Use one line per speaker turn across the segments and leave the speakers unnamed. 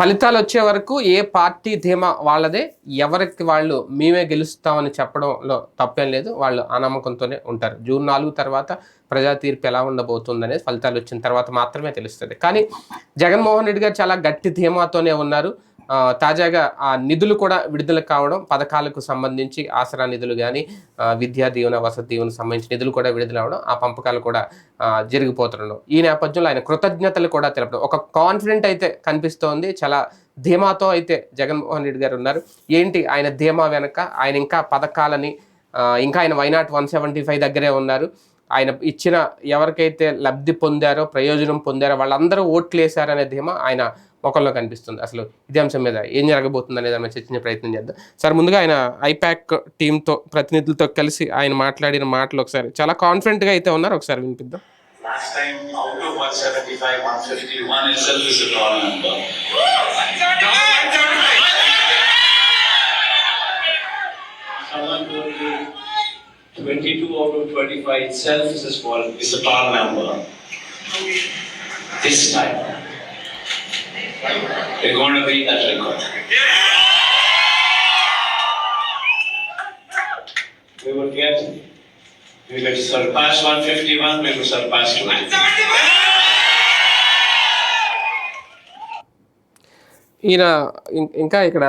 ఫలితాలు వచ్చే వరకు ఏ పార్టీ ధీమా వాళ్ళదే ఎవరికి వాళ్ళు మేమే గెలుస్తామని చెప్పడంలో తప్పేం లేదు. వాళ్ళు ఆ నమ్మకంతోనే ఉంటారు. జూన్ నాలుగు తర్వాత ప్రజా తీర్పు ఎలా ఉండబోతుంది అనేది ఫలితాలు వచ్చిన తర్వాత మాత్రమే తెలుస్తుంది. కానీ జగన్మోహన్ రెడ్డి గారు చాలా గట్టి ధీమాతోనే ఉన్నారు. తాజాగా ఆ నిధులు కూడా విడుదల కావడం పథకాలకు సంబంధించి ఆసరా నిధులు కానీ విద్యా దీవెన వసతి దీవెన సంబంధించి నిధులు కూడా విడుదల అవడం ఆ పంపకాలు కూడా జరిగిపోతుండడం. ఈ నేపథ్యంలో ఆయన కృతజ్ఞతలు కూడా తెలపడం. ఒక కాన్ఫిడెంట్ అయితే కనిపిస్తోంది. చాలా ధీమాతో అయితే జగన్మోహన్ రెడ్డి గారు ఉన్నారు. ఏంటి ఆయన ధీమా వెనక? ఆయన ఇంకా పథకాలని ఇంకా ఆయన వైనాట్ వన్ సెవెంటీ ఫైవ్ దగ్గరే ఉన్నారు. ఆయన ఇచ్చిన ఎవరికైతే లబ్ధి పొందారో ప్రయోజనం పొందారో వాళ్ళందరూ ఓట్లు వేశారనే ధీమా ఆయన ముఖంలో కనిపిస్తుంది. అసలు ఇదే అంశం మీద ఏం జరగబోతుంది అనేది మనం చర్చించే ప్రయత్నం చేద్దాం. సార్ ముందుగా ఆయన ఐపాక్ టీంతో ప్రతినిధులతో కలిసి ఆయన మాట్లాడిన మాటలు ఒకసారి చాలా కాన్ఫిడెంట్గా అయితే ఉన్నారు. ఒకసారి వినిపిద్దాం.
Last time, out of 175, 151 itself is a tall number. Someone me 22 out of 25 itself is a small, is a tall number. This time, we're going to beat that record. We will get, we will surpass 151, we will surpass 20.
ఈయన ఇం- ఇంకా ఇక్కడ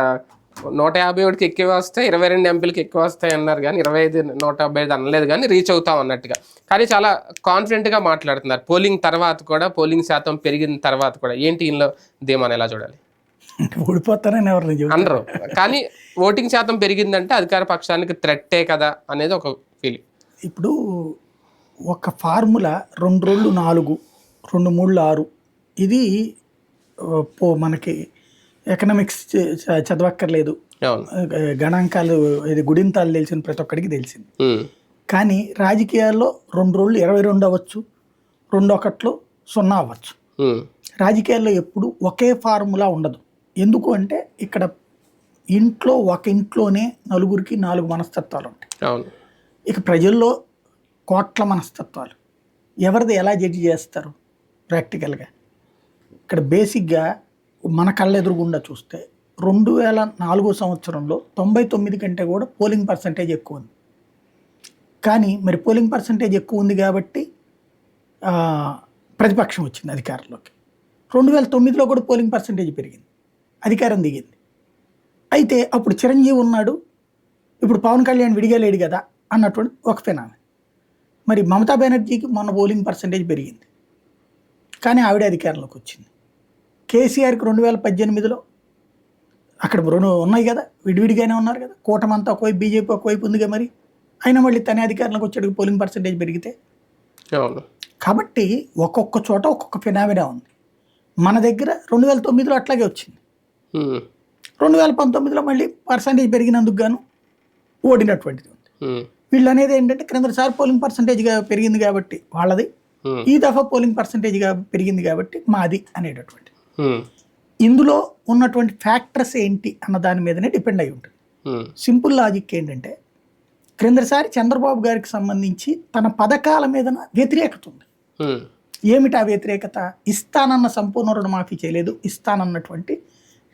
నూట యాభై ఒకటికి ఎక్కువ వస్తాయి ఇరవై రెండు ఎంపీలకి ఎక్కువ వస్తాయి అన్నారు కానీ ఇరవై ఐదు నూట డెబ్బై ఐదు అనలేదు కానీ రీచ్ అవుతాం అన్నట్టుగా కానీ చాలా కాన్ఫిడెంట్గా మాట్లాడుతున్నారు. పోలింగ్ తర్వాత కూడా పోలింగ్ శాతం పెరిగిన తర్వాత కూడా. ఏంటి ఈయనలో ధీమాని ఎలా చూడాలి?
ఓడిపోతారని ఎవరిని?
అనరు కానీ ఓటింగ్ శాతం పెరిగిందంటే అధికార పక్షానికి థ్రెట్టే కదా అనేది ఒక ఫీలింగ్
ఇప్పుడు ఒక ఫార్ములా రెండు రోజులు నాలుగు రెండు మూడు ఆరు ఇది మనకి ఎకనామిక్స్ చదవక్కర్లేదు. గణాంకాలు ఇది గుడింతాలు తెలిసిన ప్రతి ఒక్కడికి తెలిసింది. కానీ రాజకీయాల్లో రెండు రోజులు ఇరవై రెండు అవ్వచ్చు రెండు ఒకట్లు సున్నా అవ్వచ్చు. రాజకీయాల్లో ఎప్పుడు ఒకే ఫార్ములా ఉండదు. ఎందుకు అంటే ఇక్కడ ఇంట్లో ఒక ఇంట్లోనే నలుగురికి నాలుగు మనస్తత్వాలు ఉంటాయి. ఇక ప్రజల్లో కోట్ల మనస్తత్వాలు. ఎవరిది ఎలా జడ్జి చేస్తారు ప్రాక్టికల్గా? ఇక్కడ బేసిక్గా మన కళ్ళెదురుగుండా చూస్తే రెండు వేల నాలుగో సంవత్సరంలో తొంభై తొమ్మిది కంటే కూడా పోలింగ్ పర్సంటేజ్ ఎక్కువ ఉంది. కానీ మరి పోలింగ్ పర్సంటేజ్ ఎక్కువ ఉంది కాబట్టి ప్రతిపక్షం వచ్చింది అధికారంలోకి. రెండు వేల తొమ్మిదిలో కూడా పోలింగ్ పర్సంటేజ్ పెరిగింది. అధికారం దిగింది. అయితే అప్పుడు చిరంజీవి ఉన్నాడు. ఇప్పుడు పవన్ కళ్యాణ్ విడిగా లేడు కదా అన్నటువంటి ఒక ఫినామి మరి మమతా బెనర్జీకి మొన్న పోలింగ్ పర్సంటేజ్ పెరిగింది. కానీ ఆవిడ అధికారంలోకి వచ్చింది. కేసీఆర్కి రెండు వేల పద్దెనిమిదిలో అక్కడ రెండు ఉన్నాయి కదా విడివిడిగానే ఉన్నారు కదా. కూటమంతా ఒకవైపు బీజేపీ ఒకవైపు ఉందిగా మరి. అయినా మళ్ళీ తనే అధికారంలోకి వచ్చాడు పోలింగ్ పర్సంటేజ్ పెరిగితే. కాబట్టి ఒక్కొక్క చోట ఒక్కొక్క ఫినామినా ఉంది. మన దగ్గర రెండు వేల తొమ్మిదిలో అట్లాగే వచ్చింది. రెండు వేల పంతొమ్మిదిలో మళ్ళీ పర్సంటేజ్ పెరిగినందుకు గాను ఓడినటువంటిది ఉంది. వీళ్ళు అనేది ఏంటంటే క్రిందసారి పోలింగ్ పర్సంటేజ్గా పెరిగింది కాబట్టి వాళ్ళది. ఈ దఫా పోలింగ్ పర్సంటేజ్గా పెరిగింది కాబట్టి మాది అనేటటువంటి ఇందులో ఉన్నటువంటి ఫ్యాక్టర్స్ ఏంటి అన్న దాని మీదనే డిపెండ్ అయి ఉంటుంది.
ఉమ్,
సింపుల్ లాజిక్ ఏంటంటే క్రిందసారి చంద్రబాబు గారికి సంబంధించి తన పథకాల మీద వ్యతిరేకత ఉంది.
ఉమ్,
ఏమిటి ఆ వ్యతిరేకత? ఇస్తానన్న సంపూర్ణ రుణమాఫీ చేయలేదు. ఇస్తానన్నటువంటి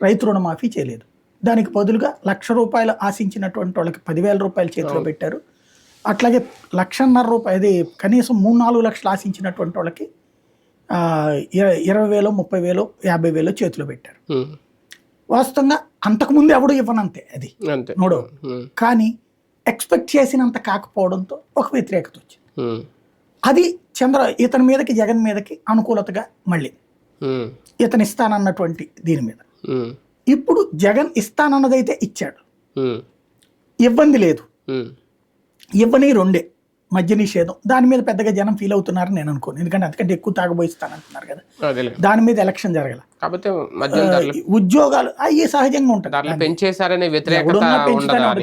రైతు రుణమాఫీ చేయలేదు. దానికి బదులుగా లక్ష రూపాయలు ఆశించినటువంటి వాళ్ళకి పదివేల రూపాయలు చేతిలో పెట్టారు. అట్లాగే లక్షన్నర రూపాయలు అది కనీసం మూడు నాలుగు లక్షలు ఆశించినటువంటి వాళ్ళకి ఇరవై వేలు ముప్పై వేలు యాభై వేలు చేతిలో పెట్టారు. వాస్తవంగా అంతకుముందు ఎవడు ఇవ్వనంతే అది.
ఉమ్,
కానీ ఎక్స్పెక్ట్ చేసినంత కాకపోవడంతో ఒక వ్యతిరేకత వచ్చింది. అది చంద్ర ఇతని మీదకి జగన్ మీదకి అనుకూలతగా మళ్ళీ. ఇతను ఇస్తానన్నటువంటి దీని మీద. ఇప్పుడు జగన్ ఇస్తానన్నదైతే ఇచ్చాడు. ఇబ్బంది లేదు. ఇవ్వని రెండే. మద్య నిషేధం. దాని మీద పెద్దగా జనం ఫీల్ అవుతున్నారని నేను అనుకోను. ఎందుకంటే అంతకంటే ఎక్కువ తాగబోయిస్తానంటున్నారు కదా.
అదేలే.
దాని మీద ఎలక్షన్ జరగల. ఉద్యోగాలు అవి సహజంగా ఉంటాయి.
పెంచేశారనే వ్యతిరేకత.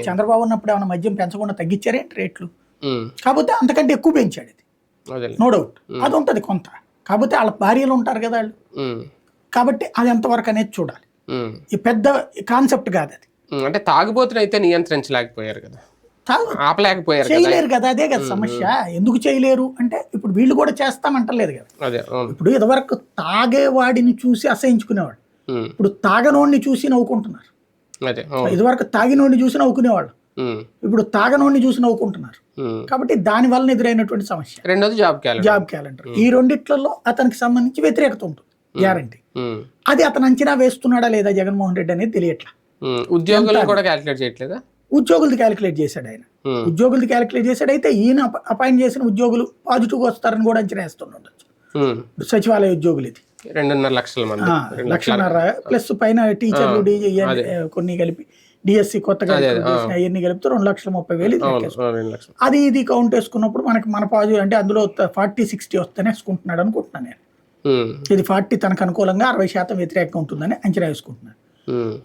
చంద్రబాబు ఉన్నప్పుడు ఏమైనా మద్యం పెంచకుండా తగ్గించారేంటి రేట్లు. కాకపోతే అంతకంటే ఎక్కువ పెంచాడు ఇది. నో డౌట్ అది ఉంటుంది కొంత. కాకపోతే వాళ్ళ భార్యలు ఉంటారు కదా వాళ్ళు. కాబట్టి అది ఎంతవరకు అనేది చూడాలి. ఈ పెద్ద కాన్సెప్ట్ కాదు అది.
అంటే తాగుబోతుని అయితే నియంత్రించలేకపోయారు కదా
కాదు.
ఆపలేకపోయారు
చేయలేరు కదా అదే కదా సమస్య. ఎందుకు చేయలేరు? అంటే ఇప్పుడు వీళ్ళు కూడా చేస్తామంటలేదు కదా. ఇప్పుడు ఇదివరకు తాగేవాడిని చూసి అసహించుకునేవాడు ఇప్పుడు తాగనోడిని చూసి నవ్వుకుంటున్నారు. ఇదివరకు తాగినోడిని చూసి నవ్వుకునేవాళ్ళు. ఇప్పుడు తాగనోడిని చూసి నవ్వుకుంటున్నారు. కాబట్టి దాని వలన ఎదురైనటువంటి సమస్య.
రెండోది జాబ్ క్యాలెండర్.
Job calendar. ఈ రెండిట్లలో అతనికి సంబంధించి వ్యతిరేకత ఉంటుంది గ్యారంటీ. అది అతను అంచనా వేస్తున్నాడా లేదా జగన్మోహన్ రెడ్డి అనేది తెలియట్లా.
ఉమ్. ఉద్యోగులను కూడా క్యాలిక్యులేట్ చేయట్లేదా?
ఉద్యోగులది క్యాలిక్యులేట్ చేశాడు ఆయన. ఉద్యోగులది క్యాలిక్యులేట్ చేశాడు అయితే ఈయన అప- అపాయింట్ చేసిన ఉద్యోగులు పాజిటివ్గా వస్తారని కూడా అంచనా వేస్తుండొచ్చు. సచివాలయ ఉద్యోగులు ఇది
రెండున్నర లక్షల మంది.
లక్షన్నర. ప్లస్ పైన టీచర్లు డీజే. కొన్ని కలిపి డిఎస్సి కొత్తగా అవన్నీ కలిపితే రెండు లక్షల ముప్పై వేలు అది ఇది కౌంట్ వేసుకున్నప్పుడు మనకి మన పాజిటివ్ అంటే అందులో ఫార్టీ సిక్స్టీ వస్తేనే వేసుకుంటున్నాడు అనుకుంటున్నాను నేను. ఇది ఫార్టీ తనకు అనుకూలంగా అరవై శాతం వ్యతిరేకంగా ఉంటుందని అంచనా వేసుకుంటున్నాను.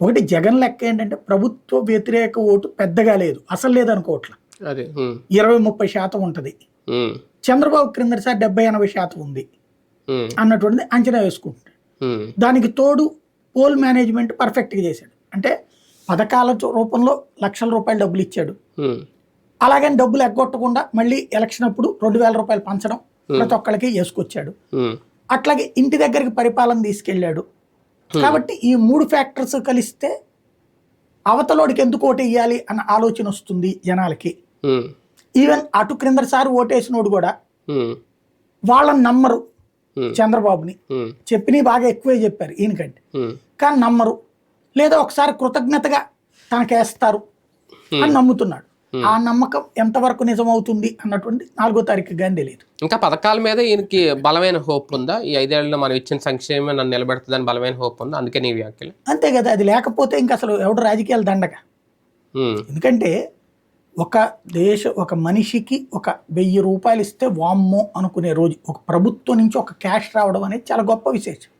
ఒకటి జగన్ లెక్క ఏంటంటే ప్రభుత్వ వ్యతిరేక ఓటు పెద్దగా లేదు అసలు లేదు అనుకోవట్ల.
అదే ఉమ్,
ఇరవై ముప్పై శాతం ఉంటుంది. చంద్రబాబు క్రిందసారి డెబ్బై ఎనభై శాతం ఉంది అన్నటువంటిది అంచనా వేసుకుంటున్నాడు.
ఉమ్,
దానికి తోడు పోల్ మేనేజ్మెంట్ పర్ఫెక్ట్గా చేశాడు. అంటే పథకాల రూపంలో లక్షల రూపాయలు డబ్బులు ఇచ్చాడు. అలాగని డబ్బులు ఎగ్గొట్టకుండా మళ్ళీ ఎలక్షన్ అప్పుడు రెండు వేల రూపాయలు పంచడం ప్రతి ఒక్కరికి వేసుకొచ్చాడు. అట్లాగే ఇంటి దగ్గరికి పరిపాలన తీసుకెళ్ళాడు. కాబట్టి ఈ మూడు ఫ్యాక్టర్స్ కలిస్తే అవతలోడికి ఎందుకు ఓటు వేయాలి అన్న ఆలోచన వస్తుంది జనాలకి. ఈవెన్ అటు క్రిందసారి ఓటేసినోడు కూడా వాళ్ళని నమ్మరు చంద్రబాబుని. చెప్పినవి బాగా ఎక్కువే చెప్పారు ఈయనకంటే. కానీ నమ్మరు. లేదా ఒకసారి కృతజ్ఞతగా తనకేస్తారు అని నమ్ముతున్నాడు. ఆ నమ్మకం ఎంతవరకు నిజమవుతుంది అన్నటువంటి నాలుగో తారీఖు కానీ తెలియదు.
ఇంకా పథకాల మీద ఈయనకి బలమైన హోప్ ఉందా? ఈ ఐదేళ్ళలో మనం ఇచ్చిన సంక్షేమం నన్ను నిలబెడుతుందని బలమైన హోప్ ఉందా? అందుకే నీ వ్యాఖ్యలు.
అంతే కదా అది లేకపోతే ఇంకా అసలు ఎవడు రాజకీయాలు దండగ
ఉమ్,
ఎందుకంటే ఒక దేశ ఒక మనిషికి ఒక వెయ్యి రూపాయలు ఇస్తే వామ్మో అనుకునే రోజు ఒక ప్రభుత్వం నుంచి ఒక క్యాష్ రావడం అనేది చాలా గొప్ప విశేషం.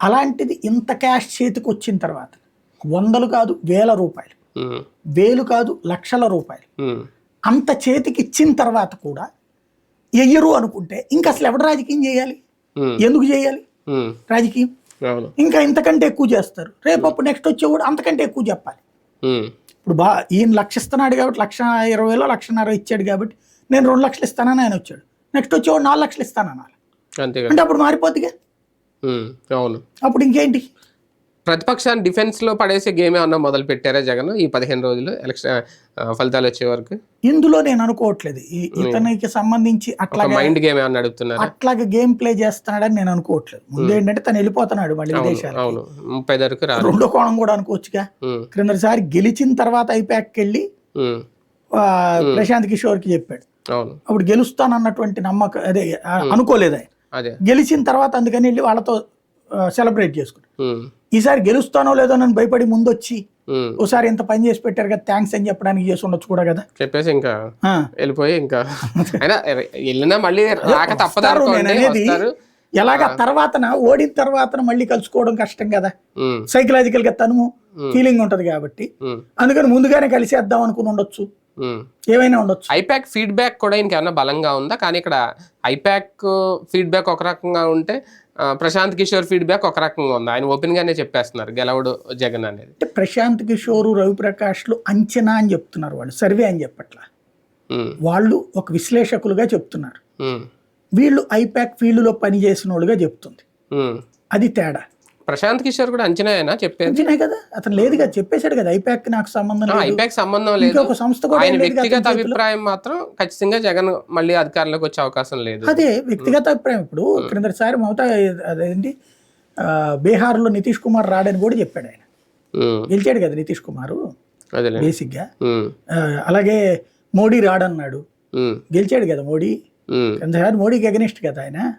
అలాంటిది ఇంత క్యాష్ చేతికి వచ్చిన తర్వాత వందలు కాదు వేల రూపాయలు. వేలు కాదు లక్షల రూపాయలు. అంత చేతికి ఇచ్చిన తర్వాత కూడా ఎయ్యరు అనుకుంటే ఇంకా అసలు ఎవడు రాజకీయం చేయాలి? ఎందుకు చేయాలి? రాజకీయం? ఇంకా ఇంతకంటే ఎక్కువ చేస్తారు. రేపు అప్పుడు నెక్స్ట్ వచ్చే కూడా అంతకంటే ఎక్కువ చెప్పాలి. ఇప్పుడు బా ఈయన లక్ష ఇస్తున్నాడు కాబట్టి లక్ష ఇరవై వేలో లక్షన్నర ఇచ్చాడు కాబట్టి నేను రెండు లక్షలు ఇస్తానని ఆయన వచ్చాడు. నెక్స్ట్ వచ్చేవాడు నాలుగు లక్షలు ఇస్తానన్నారు.
అంతేగా.
అంటే అప్పుడు మారిపోద్దిగా?
అవును.
అప్పుడు ఇంకేంటి?
ప్రతిపక్షాన్ని డిఫెన్స్లో పడేసే గేమ్ ఏమన్నా మొదలు పెట్టారా జగన్ ఈ పదిహేను రోజులు ఎలక్షన్ ఫలితాలు వచ్చే వరకు?
ఇందులో నేను అనుకోవట్లేదు. ఇతనికి సంబంధించి
ఒక
అట్లాగే
మైండ్ గేమ్ ఏమన్నా అడుగుతున్నారా?
అట్లాగే గేమ్ ప్లే చేస్తున్నాడని నేను అనుకోవట్లేదు. ముందు ఏంటంటే తను వెళ్ళిపోతున్నాడు మళ్ళీ విదేశాలు
అవును. ముప్పై రాదు
రెండో కోణం కూడా అనుకోవచ్చుగా. క్రిందసారి గెలిచిన తర్వాత ఐపాక్కి వెళ్ళి ప్రశాంత్ కిషోర్కి చెప్పాడు.
అవును.
అప్పుడు గెలుస్తానన్నటువంటి నమ్మకం అదే అనుకోలేదు ఆయన. గెలిచిన తర్వాత అందుకని వెళ్ళి వాళ్ళతో సెలబ్రేట్ చేసుకున్నాడు. ఈసారి గెలుస్తానో లేదో నన్ను భయపడి ముందు వచ్చి
ఉమ్,
ఓసారి ఇంత పని చేసి పెట్టారు కదా థ్యాంక్స్ అని చెప్పడానికి చేసి ఉండొచ్చు కూడా కదా.
చెప్పేసి ఇంకా. వెళ్ళిపోయి ఇంకా. అయినా వెళ్ళినా మళ్ళీ రాక తప్పదు
వస్తారు నేను
అనుకోండి
అనేది ఎలాగ తర్వాతన ఓడిన తర్వాత మళ్ళీ కలుసుకోవడం కష్టం కదా. సైకలాజికల్గా తను ఫీలింగ్ ఉంటది కాబట్టి. అందుకని ముందుగానే కలిసేద్దాం అనుకుని ఉండొచ్చు. ఏమైనా ఉండొచ్చు.
ఐపాక్ ఫీడ్బ్యాక్ కూడా ఇంకేమన్నా బలంగా ఉందా? కానీ ఇక్కడ ఐపాక్ ఫీడ్బ్యాక్ ఒక రకంగా ఉంటే ప్రశాంత్ కిషోర్ ఫీడ్బ్యాక్ ఒక రకంగా ఉంది. ఆయన ఓపెన్ గానే చెప్పేస్తున్నారు గెలవడు జగన్ అనేది.
అంటే ప్రశాంత్ కిషోర్ రవిప్రకాష్లు అంచనా అని చెప్తున్నారు వాళ్ళు సర్వే అని చెప్పట్ల. వాళ్ళు ఒక విశ్లేషకులుగా చెప్తున్నారు. వీళ్ళు ఐపాక్ ఫీల్డ్లో పనిచేసిన వాళ్ళుగా చెప్తుంది. అది తేడా.
ప్రశాంత్ కిషోర్ కూడా అంచనా చెప్పేది?
అంచనే కదా. అతను లేదు కదా. చెప్పేశాడు కదా. ఐపాక్ నాకు సంబంధం లేదు.
ఐపాక్ సంబంధం లేదు.
ఇంకొక సంస్థ కూడా
ఆయన వ్యక్తిగత. అభిప్రాయం మాత్రం ఖచ్చితంగా జగన్ మళ్ళీ అధికారంలోకి వచ్చే అవకాశం లేదు.
అదే వ్యక్తిగత అభిప్రాయం ఇప్పుడు. క్రిందసారి మమతా అదేంటి? బీహార్లో నితీష్ కుమార్ రాడని కూడా చెప్పాడు ఆయన. గెలిచాడు కదా నితీష్ కుమార్. బేసిక్గా.
ఉమ్,
ఆ, అలాగే మోడీ రాడన్నాడు. గెలిచాడు కదా మోడీ. క్రిందసారి మోడీకి అగనిస్ట్ కదా ఆయన.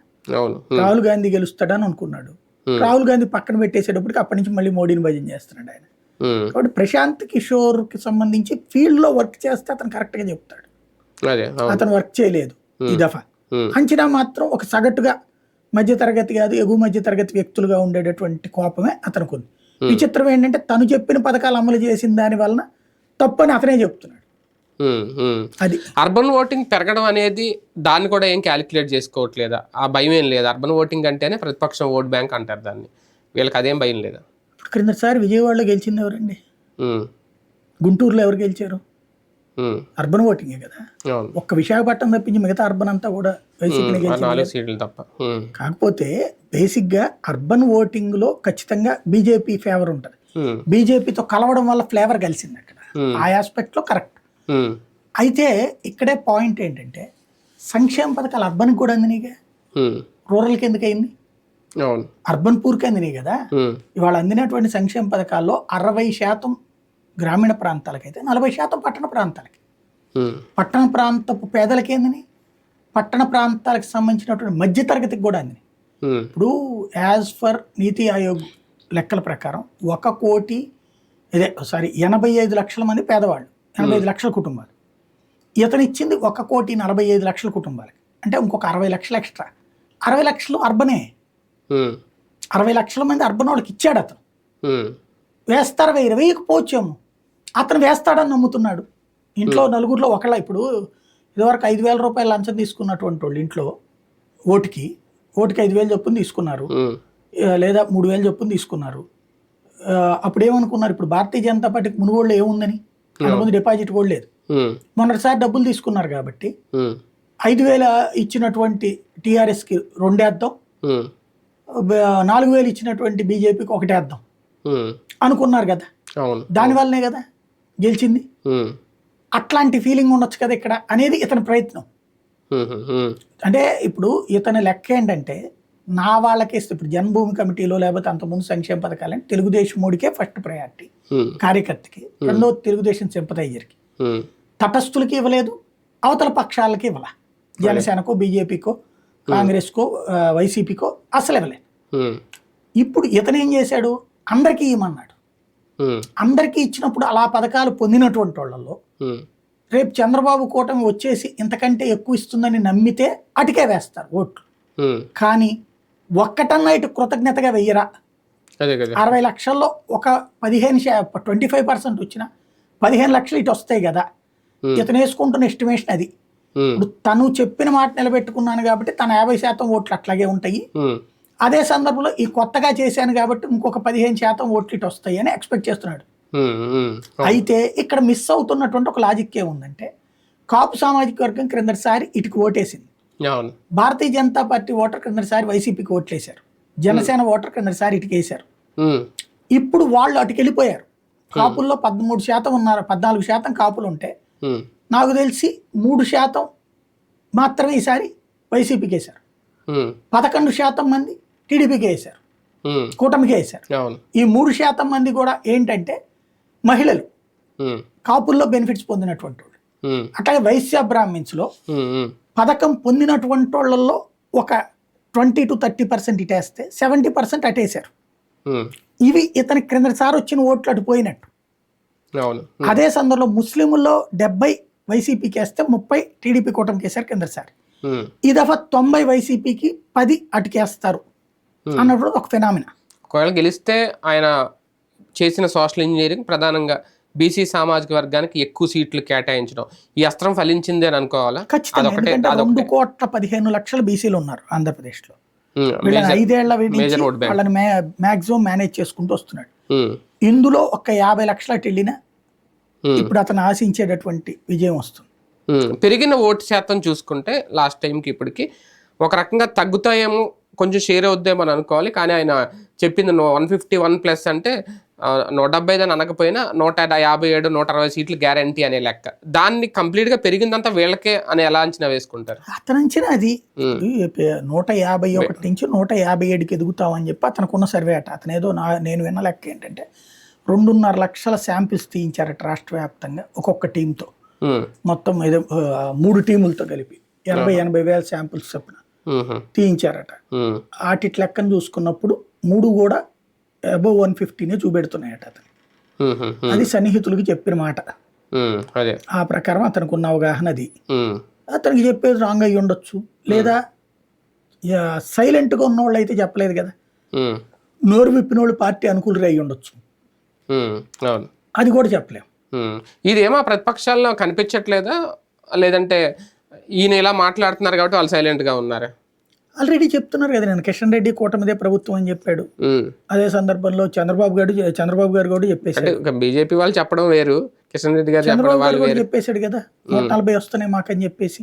రాహుల్ గాంధీ గెలుస్తాడని అనుకున్నాడు. రాహుల్ గాంధీ పక్కన పెట్టేసేటప్పటికి అప్పటి నుంచి మళ్ళీ మోడీని భజన చేస్తున్నాడు ఆయన. కాబట్టి ప్రశాంత్ కిషోర్కి సంబంధించి ఫీల్డ్లో వర్క్ చేస్తే అతను కరెక్ట్గా చెప్తాడు అతను వర్క్ చేయలేదు ఈ దఫా. అంచనా మాత్రం ఒక సగటుగా మధ్య తరగతి కాదు ఎగువ మధ్య తరగతి వ్యక్తులుగా ఉండేటటువంటి కోపమే అతనికి ఉంది. విచిత్రం ఏంటంటే తను చెప్పిన పథకాలు అమలు చేసిన దాని వలన తప్పని అతనే చెప్తున్నాడు. అది.
అర్బన్ ఓటింగ్ పెరగడం అనేది దాన్ని కూడా ఏం క్యాలిక్యులేట్ చేసుకోవట్లేదా? ఆ భయం ఏం లేదు? అర్బన్ ఓటింగ్ అంటేనే ప్రతిపక్షం ఓట్ బ్యాంక్ అంటారు దాన్ని. వీళ్ళకి అదేం భయం లేదా?
క్రిందసారి విజయవాడలో గెలిచింది ఎవరండి? గుంటూరులో ఎవరు గెలిచారు? అర్బన్ ఓటింగే కదా? ఒక్క విశాఖపట్నం తప్పించి మిగతా అర్బన్ అంతా కూడా
సీట్లు తప్ప.
కాకపోతే బేసిక్గా అర్బన్ ఓటింగ్లో ఖచ్చితంగా బీజేపీ ఫేవర్ ఉంటుంది. బీజేపీతో కలవడం వల్ల ఫ్లేవర్ కలిసింది అక్కడ. ఆ ఆస్పెక్ట్లో కరెక్ట్ అయితే ఇక్కడే పాయింట్ ఏంటంటే సంక్షేమ పథకాలు అర్బన్కి కూడా అందినాయిగా రూరల్కి ఎందుకు అయింది అర్బన్ పూర్కి అందినాయి కదా? ఇవాళ అందినటువంటి సంక్షేమ పథకాల్లో అరవై శాతం గ్రామీణ ప్రాంతాలకైతే నలభై శాతం పట్టణ ప్రాంతాలకి. పట్టణ ప్రాంతపు పేదలకి ఏందని పట్టణ ప్రాంతాలకు సంబంధించినటువంటి మధ్యతరగతికి కూడా అందినాయి ఇప్పుడు యాజ్ ఫర్ నీతి ఆయోగ్ లెక్కల ప్రకారం ఒక కోటి ఇదే సారీ ఎనభై ఐదు లక్షల మంది పేదవాళ్ళు. ఎనభై ఐదు లక్షల కుటుంబాలు. ఇతను ఇచ్చింది ఒక కోటి నలభై ఐదు లక్షల కుటుంబాలకి. అంటే ఇంకొక అరవై లక్షలు ఎక్స్ట్రా. అరవై లక్షలు అర్బనే. అరవై లక్షల మంది అర్బన్ వాళ్ళకి ఇచ్చాడు అతను. వేస్తారు వెయ్యి వెయ్యికి పోవచ్చేమో. అతను వేస్తాడని నమ్ముతున్నాడు. ఇంట్లో నలుగురిలో ఒకళ్ళ ఇప్పుడు ఇదివరకు ఐదు వేల రూపాయలు లంచం తీసుకున్నటువంటి వాళ్ళు ఇంట్లో ఓటుకి ఓటుకి ఐదు వేలు చొప్పున తీసుకున్నారు. లేదా మూడు వేలు చొప్పున తీసుకున్నారు. అప్పుడు ఏమనుకున్నారు? ఇప్పుడు భారతీయ జనతా పార్టీకి మునుగోళ్ళు ఏముందని? అంతకుముందు డిపాజిట్ కూడా లేదు. మొన్నటిసారి డబ్బులు తీసుకున్నారు కాబట్టి ఐదు వేల ఇచ్చినటువంటి టీఆర్ఎస్కి రెండేద్దాం
ఉమ్,
బ- నాలుగు వేలు ఇచ్చినటువంటి బీజేపీకి ఒకటేద్దాం అనుకున్నారు కదా?
అవును.
దానివల్లనే కదా గెలిచింది? అట్లాంటి ఫీలింగ్ ఉండొచ్చు కదా ఇక్కడ అనేది ఇతని ప్రయత్నం. అంటే ఇప్పుడు ఇతని లెక్క ఏంటంటే నా వాళ్ళకే ఇస్తే ఇప్పుడు జన్మభూమి కమిటీలో లేకపోతే అంతకుముందు సంక్షేమ పథకాలని తెలుగుదేశం మోడీకే ఫస్ట్ ప్రయారిటీ కార్యకర్తకి. రెండో తెలుగుదేశం సింపతైజర్కి తటస్థులకి ఇవ్వలేదు అవతల పక్షాలకి ఇవ్వాల. జనసేనకో బీజేపీకో కాంగ్రెస్కో వైసీపీకో అసలు ఇవ్వలేదు. ఇప్పుడు ఇతను ఏం చేశాడు? అందరికీ ఇవ్వమన్నాడు. అందరికీ ఇచ్చినప్పుడు అలా పథకాలు పొందినటువంటి వాళ్ళల్లో రేపు చంద్రబాబు కూటమి వచ్చేసి ఇంతకంటే ఎక్కువ ఇస్తుందని నమ్మితే అటుకే వేస్తారు ఓట్లు. కానీ ఒక్కటన్నా ఇటు కృతజ్ఞతగా వెయ్యరా? అరవై లక్షల్లో ఒక పదిహేను ట్వంటీ ఫైవ్ పర్సెంట్ వచ్చిన పదిహేను లక్షలు ఇటు వస్తాయి కదా. ఇతను వేసుకుంటున్న ఎస్టిమేషన్ అది. ఇప్పుడు తను చెప్పిన మాట నిలబెట్టుకున్నాను కాబట్టి తన యాభై శాతం ఓట్లు అట్లాగే ఉంటాయి. అదే సందర్భంలో ఈ కొత్తగా చేశాను కాబట్టి ఇంకొక పదిహేను శాతం ఓట్లు ఇటు వస్తాయి అని ఎక్స్పెక్ట్ చేస్తున్నాడు. అయితే ఇక్కడ మిస్ అవుతున్నటువంటి ఒక లాజిక్ ఏముందంటే కాపు సామాజిక వర్గం క్రిందటిసారి ఇటుకు ఓటేసింది. భారతీయ జనతా పార్టీ ఓటర్ క్రిందటిసారి వైసీపీకి ఓట్లేశారు. జనసేన ఓటర్ క్రిందటిసారి ఇటుకు వేశారు
ఉమ్,
ఇప్పుడు వాళ్ళు అటుకు వెళ్ళిపోయారు కాపుల్లో పదమూడు శాతం ఉన్నారు పద్నాలుగు శాతం కాపులు ఉంటే నాకు తెలిసి మూడు శాతం మాత్రమే ఈసారి వైసీపీకి వేశారు. పదకొండు శాతం మంది టీడీపీకి వేశారు. కూటమికి వేశారు. ఈ మూడు శాతం మంది కూడా ఏంటంటే మహిళలు. కాపుల్లో బెనిఫిట్స్ పొందినటువంటి అట్లాగే వైశ్య బ్రాహ్మిన్స్లో పథకం పొందినటువంటి వాళ్ళల్లో ఒక ట్వంటీ టు థర్టీ పర్సెంట్ ఇటేస్తే సెవెంటీ పర్సెంట్ అటేశారు. ఇవి ఇతని క్రిందసారి వచ్చిన ఓట్లు అటు పోయినట్టు. అదే సందర్భంలో ముస్లింల్లో డెబ్బై వైసీపీకి వేస్తే ముప్పై టీడీపీ కూటమికి వేశారు కిందసారి
ఉమ్,
ఈ దఫా తొంభై వైసీపీకి పది అటుకేస్తారు. అన్నప్పుడు ఒక ఫెనామినా.
ఒకవేళ గెలిస్తే ఆయన చేసిన సోషల్ ఇంజనీరింగ్ ప్రధానంగా బీసీ సామాజిక వర్గానికి ఎక్కువ సీట్లు కేటాయించడం. ఈ అస్త్రం ఫలించింది అని అనుకోవాలా?
ఖచ్చితంగా రెండు కోట్ల పదిహేను లక్షల బీసీలు ఉన్నారు ఆంధ్రప్రదేశ్లో. వీళ్ళని
ఐదేళ్ళ
వాళ్ళని మ్యాక్సిమం మేనేజ్ చేసుకుంటూ వస్తున్నాడు. ఇందులో ఒక యాభై లక్షలకి వెళ్ళినా
ఉమ్,
ఇప్పుడు అతను ఆశించేటటువంటి విజయం వస్తుంది.
పెరిగిన ఓటు శాతం చూసుకుంటే లాస్ట్ టైంకి ఇప్పటికి ఒక రకంగా తగ్గుతాయేమో కొంచెం షేర్ అవుద్దేమో అని అనుకోవాలి. కానీ ఆయన చెప్పింది వన్ ఫిఫ్టీ వన్ ప్లస్ అంటే నూట డెబ్బై అని అనకపోయినా నూట యాభై ఏడు నూట అరవై సీట్లు గ్యారంటీ అనే లెక్క. దాన్ని కంప్లీట్గా పెరిగిందంతా వీళ్ళకే అని ఎలా అంచనా వేసుకుంటారు?
అతను అంచనా అది. నూట యాభై ఒకటి నుంచి నూట యాభై ఏడుకి ఎదుగుతామని చెప్పి అతనుకున్న సర్వే అట. అతను ఏదో నా నేను విన్న లెక్క ఏంటంటే రెండున్నర లక్షల శాంపిల్స్ తీయించారట రాష్ట్ర వ్యాప్తంగా ఒక్కొక్క టీంతో మొత్తం ఏదో మూడు టీములతో కలిపి. ఎనభై ఎనభై వేల శాంపిల్స్ చొప్పున తీయించారట. వాటి లెక్కను చూసుకున్నప్పుడు మూడు కూడా అబోవ్ వన్ ఫిఫ్టీనే చూపెడుతున్నాయట అతను. అది సన్నిహితులకి చెప్పిన మాట. ఆ ప్రకారం అతనికి ఉన్న అవగాహన అది. అతనికి చెప్పేది రాంగ్ అయ్యి ఉండొచ్చు. లేదా సైలెంట్గా ఉన్నవాళ్ళు అయితే చెప్పలేదు కదా. నోరు విప్పిన వాళ్ళు పార్టీ అనుకూలుగా అయ్యి ఉండొచ్చు. అది కూడా చెప్పలేం.
ఉమ్. ఇదేమో కనిపించట్లేదా కనిపించట్లేదా? లేదంటే ఈయన ఇలా మాట్లాడుతున్నారు కాబట్టి వాళ్ళు సైలెంట్గా ఉన్నారా?
ఆల్రెడీ చెప్తున్నారు కదా నేను కిషన్ రెడ్డి కూటమిదే ప్రభుత్వం అని చెప్పాడు. అదే సందర్భంలో చంద్రబాబు గారు చంద్రబాబు గారు కూడా చెప్పేశాడు
బీజేపీ వాళ్ళు చెప్పడం వేరు కిషన్ రెడ్డి గారు
చంద్రబాబు గారు కూడా చెప్పేశాడు కదా నూట నలభై వస్తున్నాయి మాకని చెప్పేసి.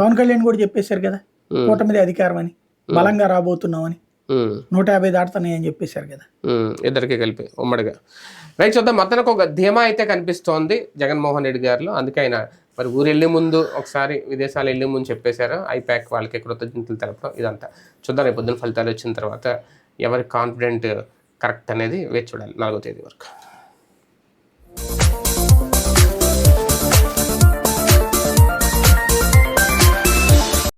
పవన్ కళ్యాణ్ కూడా చెప్పేశారు కదా కూటమిదే అధికారం అని బలంగా రాబోతున్నామని.
ఉమ్.
నూట యాభై దాటుతానే అని చెప్పేశారు కదా.
ఇద్దరికి కలిపి ఉమ్మడిగా. రైట్ చూద్దాం. మొత్తానికి ఒక ధీమా అయితే కనిపిస్తోంది జగన్మోహన్ రెడ్డి గారిలో. అందుకే ఆయన మరి ఊరు వెళ్ళే ముందు ఒకసారి విదేశాలు వెళ్ళే ముందు చెప్పేశారు. ఐప్యాక్ వాళ్ళకి కృతజ్ఞతలు తెలపడం ఇదంతా. చూద్దాం రేపు పొద్దున ఫలితాలు వచ్చిన తర్వాత ఎవరి కాన్ఫిడెంట్ కరెక్ట్ అనేది వేచి చూడాలి నాలుగో తేదీ వరకు.